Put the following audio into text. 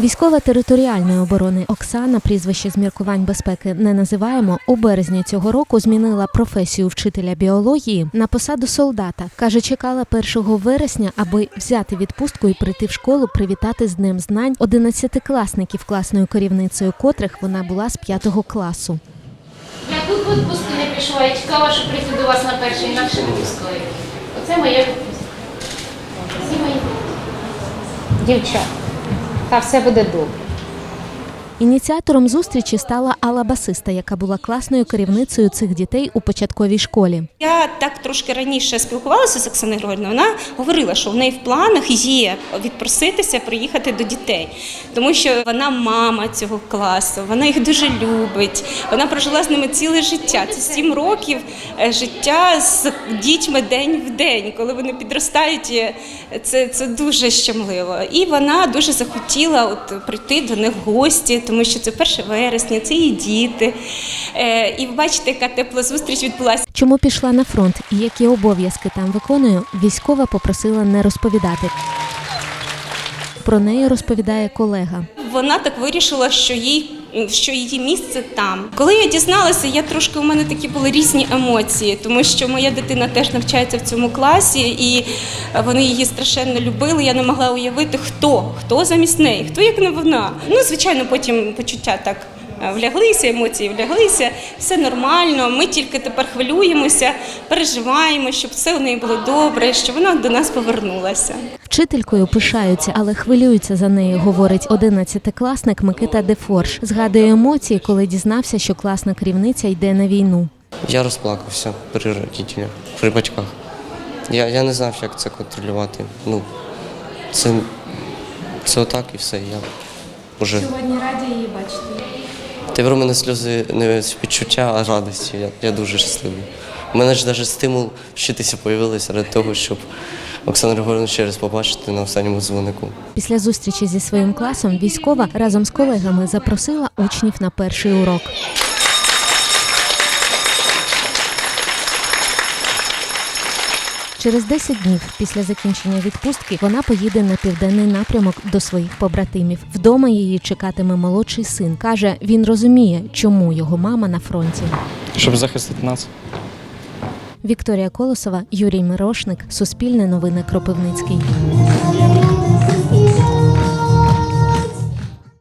Військова територіальної оборони Оксана, прізвище з міркувань безпеки не називаємо. У березні цього року змінила професію вчителя біології на посаду солдата. каже, чекала 1 вересня, аби взяти відпустку і прийти в школу, привітати з днем знань 11-класників, класною керівницею котрих вона була з 5 класу. Я в не пішла і чекала, що прийти до вас на перший інакше не. Оце моя відпустка. Всі мої. Дівчата, та все буде добре. Ініціатором зустрічі стала Алла Басиста, яка була класною керівницею цих дітей у початковій школі. Я так трошки раніше спілкувалася з Оксаною Григорівною. Вона говорила, що в неї в планах є відпроситися, приїхати до дітей, тому що вона мама цього класу, вона їх дуже любить. Вона прожила з ними ціле життя. Це сім років е, життя з дітьми день в день. Коли вони підростають, це, це дуже щемливо. І вона дуже захотіла от прийти до них в гості, тому що це 1 вересня, це її діти. Е, І бачите, яка тепла зустріч відбулася. Чому пішла на фронт і які обов'язки там виконує, військова попросила не розповідати. Про неї розповідає колега. Вона так вирішила, що їй що її місце там. Коли я дізналася, я трошки у мене такі були різні емоції, тому що моя дитина теж навчається в цьому класі, і вони її страшенно любили. Я не могла уявити, хто хто замість неї, хто як не вона. Ну, звичайно, потім почуття так. Вляглися, емоції вляглися, все нормально. Ми тільки тепер хвилюємося, переживаємо, щоб все у неї було добре, щоб вона до нас повернулася. Вчителькою пишаються, але хвилюються за неї, говорить 11-класник Микита Дефорж. Згадує емоції, коли дізнався, що класна керівниця йде на війну. Я розплакався при родителях, при батьках. Я, я не знав, як це контролювати. Ну, це, це отак і все. Я вже... Сьогодні раді її бачити. Тепер у мене сльози не відчуття, а радості. Я, я дуже щасливий. У мене ж навіть стимул вчитися з'явився ради того, щоб Оксану Григорівну ще раз побачити на останньому дзвонику. Після зустрічі зі своїм класом військова разом з колегами запросила учнів на перший урок. Через 10 днів після закінчення відпустки вона поїде на південний напрямок до своїх побратимів. Вдома її чекатиме молодший син. каже, він розуміє, чому його мама на фронті. щоб захистити нас. Вікторія Колосова, Юрій Мирошник, Суспільне новини Кропивницький.